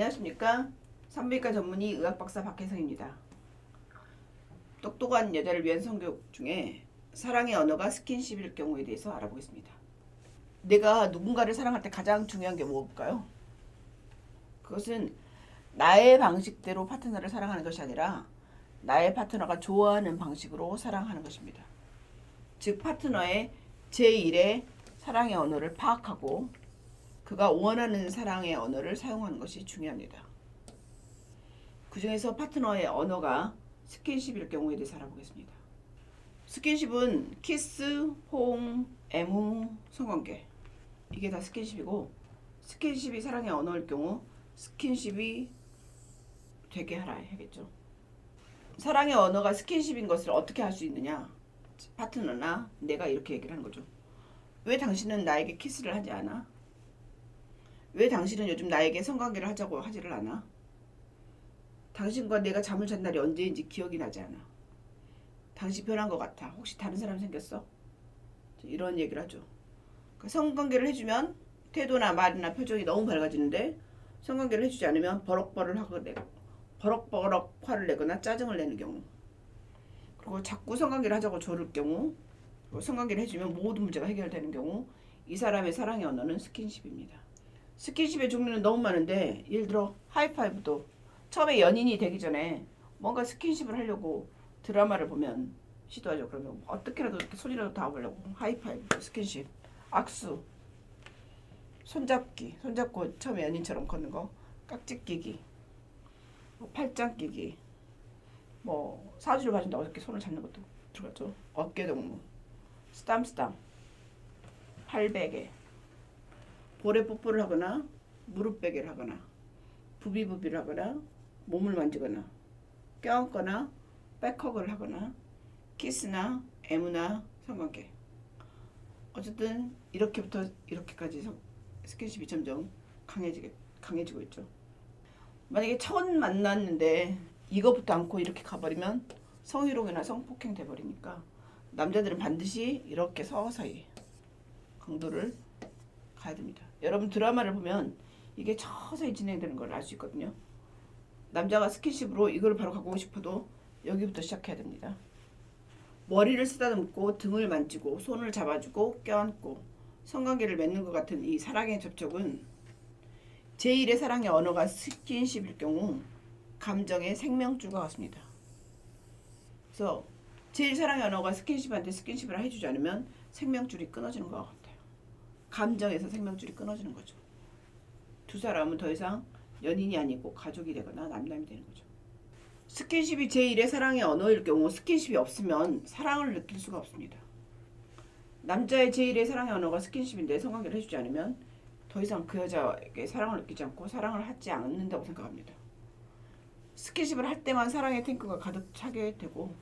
안녕하십니까 산부인과 전문의 의학박사 박혜성입니다. 똑똑한 여자를 위한 성교육 중에 사랑의 언어가 스킨십일 경우에 대해서 알아보겠습니다. 내가 누군가를 사랑할 때 가장 중요한 게 뭘까요? 그것은 나의 방식대로 파트너를 사랑하는 것이 아니라 나의 파트너가 좋아하는 방식으로 사랑하는 것입니다. 즉 파트너의 제1의 사랑의 언어를 파악하고 그가 원하는 사랑의 언어를 사용하는 것이 중요합니다. 그 중에서 파트너의 언어가 스킨십일 경우에 대해서 알아보겠습니다. 스킨십은 키스, 호응, 애무, 성관계 이게 다 스킨십이고 스킨십이 사랑의 언어일 경우 스킨십이 되게 하라 해야겠죠. 사랑의 언어가 스킨십인 것을 어떻게 할 수 있느냐? 파트너나 내가 이렇게 얘기를 하는 거죠. 왜 당신은 나에게 키스를 하지 않아? 왜 당신은 요즘 나에게 성관계를 하자고 하지를 않아? 당신과 내가 잠을 잔 날이 언제인지 기억이 나지 않아. 당신 변한 것 같아. 혹시 다른 사람 생겼어? 이런 얘기를 하죠. 그러니까 성관계를 해주면 태도나 말이나 표정이 너무 밝아지는데 성관계를 해주지 않으면 버럭버럭 하고 버럭버럭 화를 내거나 짜증을 내는 경우. 그리고 자꾸 성관계를 하자고 조를 경우, 성관계를 해주면 모든 문제가 해결되는 경우, 이 사람의 사랑의 언어는 스킨십입니다. 스킨십의 종류는 너무 많은데 예를 들어 하이파이브도 처음에 연인이 되기 전에 뭔가 스킨십을 하려고 드라마를 보면 시도하죠. 그러면 어떻게라도 이렇게 손이라도 닿아보려고 하이파이브, 스킨십, 악수, 손잡기, 손잡고 처음에 연인처럼 걷는 거, 깍지 끼기, 뭐 팔짱 끼기, 뭐 사주를 봐준다고 이렇게 손을 잡는 것도 들어갔죠. 어깨 동무, 스담스담, 팔베개, 볼에 뽀뽀를 하거나 무릎 베개를 하거나 부비부비를 하거나 몸을 만지거나 껴안거나 백허그를 하거나 키스나 애무나 성관계 어쨌든 이렇게부터 이렇게까지 성- 스킨십이 점점 강해지게 강해지고 있죠. 만약에 처음 만났는데 이거부터 않고 이렇게 가버리면 성희롱이나 성폭행 돼버리니까 남자들은 반드시 이렇게 서서히 강도를 가야 됩니다. 여러분 드라마를 보면 이게 서서히 진행되는 걸 알 수 있거든요. 남자가 스킨십으로 이걸 바로 갖고 싶어도 여기부터 시작해야 됩니다. 머리를 쓰다듬고 등을 만지고 손을 잡아주고 껴안고 성관계를 맺는 것 같은 이 사랑의 접촉은 제1의 사랑의 언어가 스킨십일 경우 감정의 생명줄과 같습니다. 그래서 제1 사랑의 언어가 스킨십한테 스킨십을 해주지 않으면 생명줄이 끊어지는 것 같아요. 감정에서 생명줄이 끊어지는 거죠. 두 사람은 더 이상 연인이 아니고 가족이 되거나 남남이 되는 거죠. 스킨십이 제1의 사랑의 언어일 경우 스킨십이 없으면 사랑을 느낄 수가 없습니다. 남자의 제1의 사랑의 언어가 스킨십인데 성관계를 해주지 않으면 더 이상 그 여자에게 사랑을 느끼지 않고 사랑을 하지 않는다고 생각합니다. 스킨십을 할 때만 사랑의 탱크가 가득 차게 되고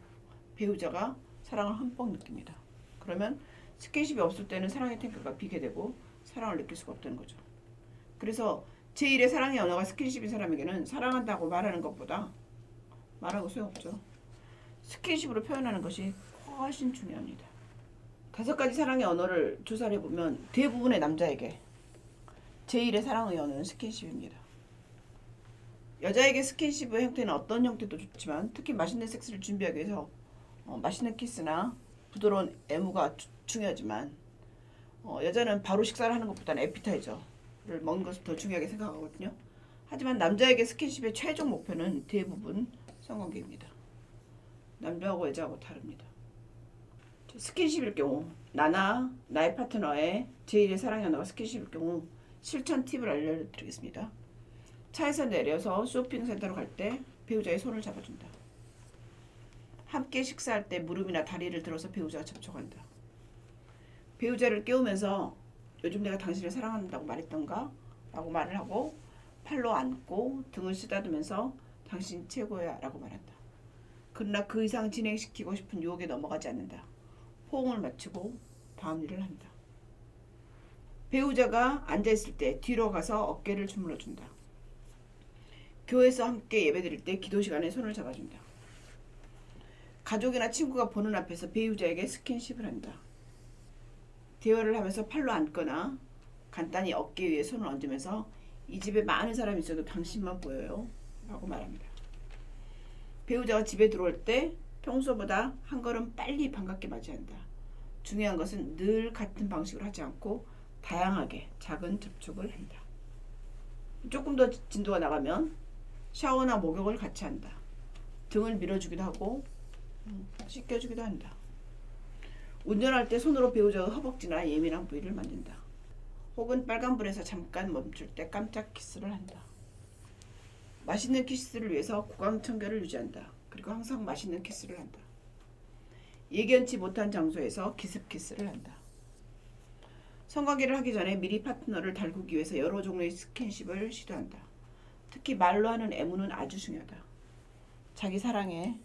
배우자가 사랑을 흠뻑 느낍니다. 그러면 스킨십이 없을 때는 사랑의 탱크가 비게 되고 사랑을 느낄 수가 없다는 거죠. 그래서 제1의 사랑의 언어가 스킨십인 사람에게는 사랑한다고 말하는 것보다 말하고 소용없죠. 스킨십으로 표현하는 것이 훨씬 중요합니다. 다섯 가지 사랑의 언어를 조사를 해보면 대부분의 남자에게 제1의 사랑의 언어는 스킨십입니다. 여자에게 스킨십의 형태는 어떤 형태도 좋지만 특히 맛있는 섹스를 준비하기 위해서 어, 맛있는 키스나 부드러운 애무가 주- 중요하지만 어, 여자는 바로 식사를 하는 것보다는 에피타이저를 먹는 것을 더 중요하게 생각하거든요. 하지만 남자에게 스킨십의 최종 목표는 대부분 성관계입니다. 남자하고 여자하고 다릅니다. 스킨십일 경우 나나 나의 파트너의 제1의 사랑의 언어가 스킨십일 경우 실천 팁을 알려드리겠습니다. 차에서 내려서 쇼핑센터로 갈 때 배우자의 손을 잡아준다. 함께 식사할 때 무릎이나 다리를 들어서 배우자가 접촉한다. 배우자를 깨우면서 요즘 내가 당신을 사랑한다고 말했던가? 라고 말을 하고 팔로 안고 등을 쓰다듬으면서 당신 최고야 라고 말한다. 그러나 그 이상 진행시키고 싶은 유혹에 넘어가지 않는다. 호응을 맞추고 다음 일을 한다. 배우자가 앉아있을 때 뒤로 가서 어깨를 주물러준다. 교회에서 함께 예배드릴 때 기도 시간에 손을 잡아준다. 가족이나 친구가 보는 앞에서 배우자에게 스킨십을 한다. 대화를 하면서 팔로 앉거나 간단히 어깨 위에 손을 얹으면서 이 집에 많은 사람이 있어도 당신만 보여요. 라고 말합니다. 배우자가 집에 들어올 때 평소보다 한 걸음 빨리 반갑게 맞이한다. 중요한 것은 늘 같은 방식으로 하지 않고 다양하게 작은 접촉을 한다. 조금 더 진도가 나가면 샤워나 목욕을 같이 한다. 등을 밀어주기도 하고 음, 씻겨주기도 한다. 운전할 때 손으로 배우자의 허벅지나 예민한 부위를 만진다. 혹은 빨간불에서 잠깐 멈출 때 깜짝 키스를 한다. 맛있는 키스를 위해서 구강 청결을 유지한다. 그리고 항상 맛있는 키스를 한다. 예견치 못한 장소에서 기습 키스를 한다. 성관계를 하기 전에 미리 파트너를 달구기 위해서 여러 종류의 스킨십을 시도한다. 특히 말로 하는 애무는 아주 중요하다. 자기 사랑해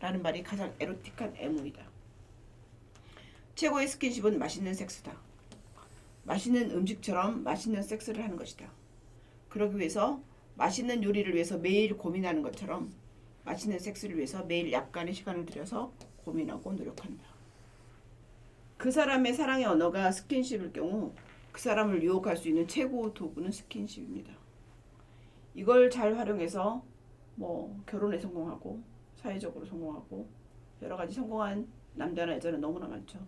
라는 말이 가장 에로틱한 애무이다. 최고의 스킨십은 맛있는 섹스다. 맛있는 음식처럼 맛있는 섹스를 하는 것이다. 그러기 위해서 맛있는 요리를 위해서 매일 고민하는 것처럼 맛있는 섹스를 위해서 매일 약간의 시간을 들여서 고민하고 노력한다. 그 사람의 사랑의 언어가 스킨십일 경우 그 사람을 유혹할 수 있는 최고 도구는 스킨십입니다. 이걸 잘 활용해서 뭐 결혼에 성공하고 사회적으로 성공하고 여러 가지 성공한 남자나 여자는 너무나 많죠.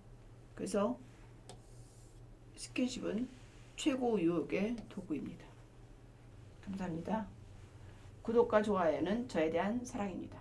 그래서 스킨십은 최고 유혹의 도구입니다. 감사합니다. 구독과 좋아요는 저에 대한 사랑입니다.